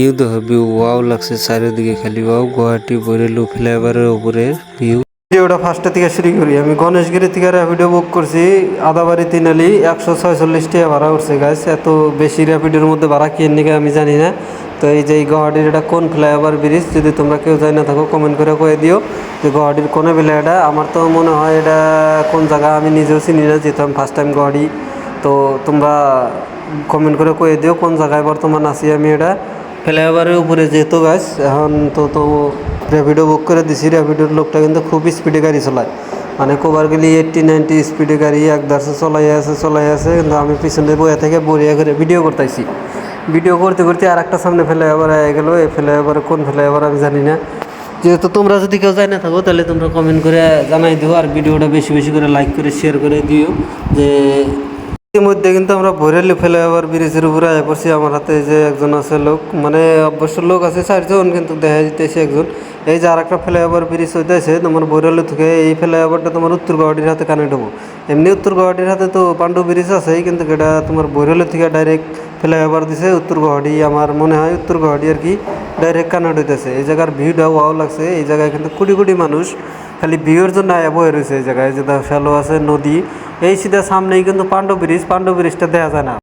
View দেখো view wow লাগছে চারিদিকে খালি, ওয়াও, গুয়াহাটি বরেলু ফ্লাইওভারের উপরে ভিউ ভিডিওটা ফার্স্টে থেকে শুরু করি। আমি গণেশগিরি থেকে র্যাপিডো বুক করছি, আদাবাড়ি তিনালি একশো ছয়চল্লিশ টাকা ভাড়া উঠছে গাছ এত বেশি র্যাপিডোর মধ্যে ভাড়া কি নিকে আমি জানি না। তো এই যে গুয়াহাটির এটা কোন ফ্লাইওভার ব্রিজ যদি তোমরা কেউ যাই না থাকো কমেন্ট করে কয়ে দিও যে গুয়াহাটির কোনে এটা। আমার তো মনে হয় এটা কোন জায়গা, আমি নিজেও চিনি না, যেহেতু আমি ফার্স্ট টাইম গুয়াহাটি। তো তোমরা কমেন্ট করে কয়ে দিও কোন জায়গায় বর্তমান আছি আমি এটা। ফ্লাইওভারের উপরে যেহেতু গাছ, এখন তো তো র্যাপিডো বুক করে দিছি। র্যাপিডোর লোকটা কিন্তু খুব স্পিডে গাড়ি চলায়। মানে কোবার গেলে এইটটি নাইনটি স্পিডে গাড়ি, এক দার্সে চলাই আছে চলাই আছে, কিন্তু আমি পিছনে বইয়া থেকে বরিয়া করে ভিডিও করতেছি ভিডিও করতে করতে আর একটা সামনে ফ্লাইওভার হয়ে গেলো। এই ফ্লাইওভারে, কোন ফ্লাইওভার আমি জানি না। যেহেতু তোমরা যদি কেউ জানি না থাকো, তাহলে তোমরা কমেন্ট করে জানাই দিও, আর ভিডিওটা বেশি বেশি করে লাইক করে শেয়ার করে দিও, যে ইতিমধ্যে কিন্তু আমরা ভৈরালি ফ্লাইওভার ব্রিজের উপরে আয় পড়ছি। আমার হাতে যে একজন আছে লোক মানে অবশ্য লোক আছে, চারজন কিন্তু দেখা যেতেছে একজন। এই যে আর একটা ফ্লাইওভার ব্রিজ হইতেছে, তোমার ভৈরালি থেকে এই ফ্লাইওভারটা তোমার উত্তর গুয়াহাটির হাতে কানেক্ট হব এমনি উত্তর গুয়াহাটির হাতে তো পাণ্ডু ব্রিজ আছে কিন্তু এটা তোমার ভৈরালি থেকে ডাইরেক্ট ফ্লাইওভার দিছে উত্তর গুয়াহাটি। আমার মনে হয় উত্তর গুয়াহাটি আর কি ডাইরেক্ট কানেক্ট হইতেছে এই জায়গার ভিউটা ওয়াও লাগছে। এই জায়গায় কিন্তু কোটি কোটি মানুষ খালি ভিউর জন্য আয়া বয়ে রয়েছে এই জায়গায় যেটা ফেলো আছে নদী। এই সিধা সামনেই কিন্তু পাণ্ডব ব্রিজ, পাণ্ডব ব্রিজটা দেখা যায় না।